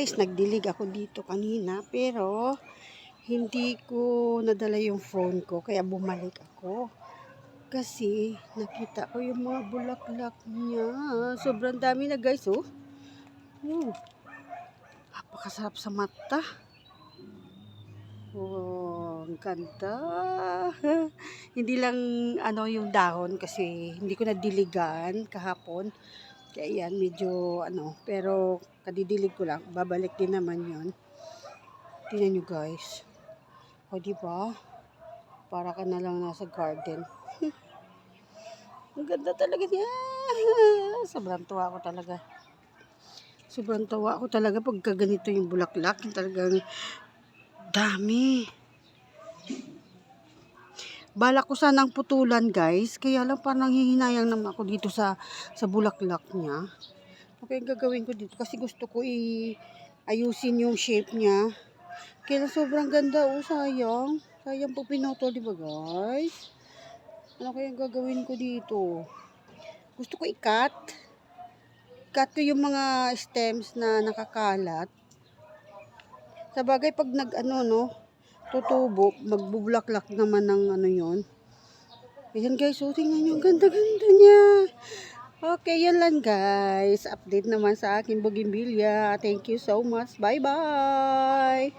guys, nagdilig ako dito kanina pero hindi ko nadala yung phone ko kaya bumalik ako. Kasi nakita ko yung mga bulaklak niya. Sobrang dami na guys oh. Oh. Napakasarap sa mata. Oh, ang ganda. hindi lang ano yung dahon kasi hindi ko nadiligan kahapon. Kaya yan, medyo ano, pero kadidilig ko lang. Babalik din naman yon Tingnan nyo guys. O ba? Para ka na lang nasa garden. Ang ganda talaga niya. Sobrang tuwa ko talaga. Sobrang tuwa ko talaga pagka ganito yung bulaklak. Talagang dami. Balak ko sanang putulan guys. Kaya lang parang hihinayang naman ako dito sa sa bulaklak niya. Okay, gagawin ko dito kasi gusto ko i ayusin yung shape niya. Kaya sobrang ganda oh, sayang. Sayang po pinutol, di ba guys? Ano kaya gagawin ko dito? Gusto ko i-cut. Cut ko yung mga stems na nakakalat. Sa bagay pag nag ano no, tutubo, magbubulaklak naman ng ano yon. Ayan guys, oh, tingnan nyo, ganda-ganda niya. Okay, yan lang guys. Update naman sa akin, Bougainvillea. Thank you so much. Bye-bye!